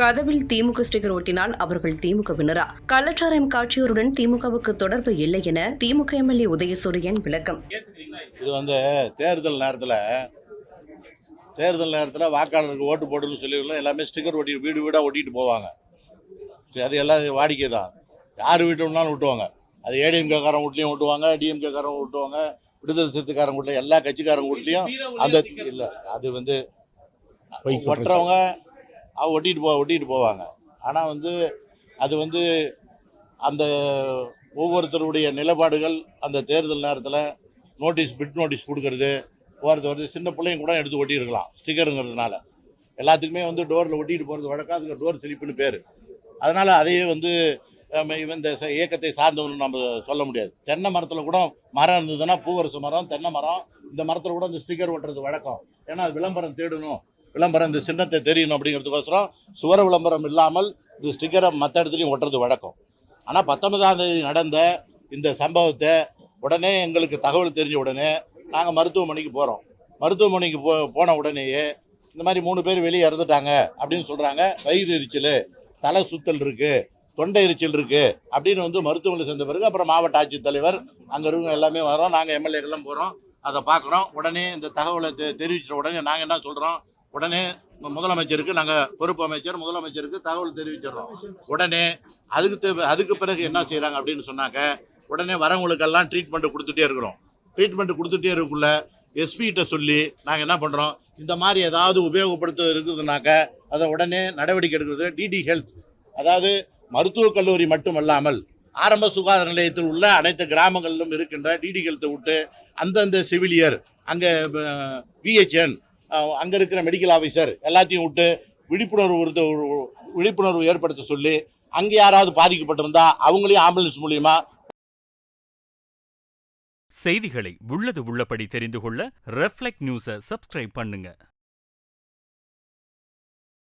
கதவில் திமுக ஸ்டிக்கர் ஒட்டினால் அவர்கள் திமுகவினரா கள்ளச்சாராயம் காட்சியோருடன் திமுகவுக்கு தொடர்பு இல்லை என திமுக எம்எல்ஏ உதயசூரியன் விளக்கம். இது வந்து தேர்தல் நேரத்தில் தேர்தல் நேரத்தில் வாக்காளருக்கு ஓட்டு போடுன்னு சொல்லி எல்லாமே ஸ்டிக்கர் ஒட்டி வீடு வீடாக ஒட்டிட்டு போவாங்க. சரி, அது எல்லாம் வாடிக்கை தான் யார் வீட்டு வேணாலும் விட்டுவாங்க அது ஏடிஎம்கேக்காரன் வீட்லையும் விட்டுவாங்க டிஎம்கேக்காரன் விட்டுவாங்க விடுதலை சிறுத்தைக்காரன் வீட்லையும் எல்லா கட்சிக்காரங்க வீட்லையும் அந்த இல்லை அது வந்து ஒட்டுறவங்க அவ ஒட்டிட்டு போ ஒட்டிட்டு போவாங்க. ஆனால் வந்து அது வந்து அந்த ஒவ்வொருத்தருடைய நிலைப்பாடுகள் அந்த தேர்தல் நேரத்தில் நோட்டீஸ் பிட் நோட்டீஸ் கொடுக்கறது போகிறது வருது சின்ன பிள்ளைங்க கூட எடுத்து ஒட்டியிருக்கலாம் ஸ்டிக்கருங்கிறதுனால. எல்லாத்துக்குமே வந்து டோரில் ஒட்டிட்டு போகிறது வழக்கம் அதுக்கு டோர் சிரிப்புன்னு பேர். அதனால் அதையே வந்து நம்ம இந்த ச- இயக்கத்தை சார்ந்தவன்னு நம்ம சொல்ல முடியாது. தென்னை மரத்தில் கூட மரம் இருந்ததுன்னா பூவரசு மரம் தென்னை மரம் இந்த மரத்தில் கூட இந்த ஸ்டிக்கர் ஒட்டுறது வழக்கம். ஏன்னா அது விளம்பரம் தேடணும். விளம்பரம் இந்த சின்னத்தை தெரியணும் அப்படிங்கிறதுக்கோசரம் சுவர விளம்பரம் இல்லாமல் இந்த ஸ்டிக்கரை மற்ற இடத்துலையும் ஒட்டுறது வழக்கம். ஆனால் பத்தொன்பதாம் தேதி நடந்த இந்த சம்பவத்தை உடனே எங்களுக்கு தகவல் தெரிஞ்ச உடனே நாங்கள் மருத்துவமனைக்கு போகிறோம் மருத்துவமனைக்கு போ போன உடனேயே இந்த மாதிரி மூணு பேர் வெளியே இறந்துட்டாங்க அப்படின்னு சொல்கிறாங்க வயிறு எரிச்சல் தலை சுத்தல் இருக்குது தொண்டை எரிச்சல் இருக்குது அப்படின்னு வந்து மருத்துவமனை சேர்ந்த பிறகு அப்புறம் மாவட்ட ஆட்சித்தலைவர் அங்கே இருக்கவங்க எல்லாமே வரோம் நாங்கள் எம்எல்ஏக்கெல்லாம் போகிறோம் அதை பார்க்குறோம் உடனே இந்த தகவலை தெரிவிச்ச உடனே நாங்கள் என்ன சொல்கிறோம் உடனே முதலமைச்சருக்கு நாங்கள் பொறுப்பு அமைச்சர் முதலமைச்சருக்கு தகவல் தெரிவிச்சிடுறோம். உடனே அதுக்கு தேவை அதுக்கு பிறகு என்ன செய்கிறாங்க அப்படின்னு சொன்னாக்க உடனே வரவங்களுக்கெல்லாம் ட்ரீட்மெண்ட் கொடுத்துட்டே இருக்கிறோம். ட்ரீட்மெண்ட் கொடுத்துட்டே இருக்கக்குள்ள எஸ்பிகிட்ட சொல்லி நாங்கள் என்ன பண்ணுறோம் இந்த மாதிரி ஏதாவது உபயோகப்படுத்த இருக்குதுனாக்க அதை உடனே நடவடிக்கை எடுக்கிறது டிடி ஹெல்த் அதாவது மருத்துவக் கல்லூரி மட்டுமல்லாமல் ஆரம்ப சுகாதார நிலையத்தில் உள்ள அனைத்து கிராமங்களிலும் இருக்கின்ற டிடி ஹெல்த்தை விட்டு அந்தந்த செவிலியர் அங்கே பிஹெச்என் அங்கே இருக்கிற மெடிக்கல் ஆஃபீஸர் எல்லாத்தையும் விட்டு விழிப்புணர்வு விழிப்புணர்வு ஏற்படுத்த சொல்லி அங்கே யாராவது பாதிக்கப்பட்டிருந்தா அவங்களையும் ஆம்புலன்ஸ் மூலியமா செய்திகளை உள்ளது உள்ளபடி தெரிந்து கொள்ள ரெஃப்ளெக்ட் நியூஸை சப்ஸ்கிரைப் பண்ணுங்க.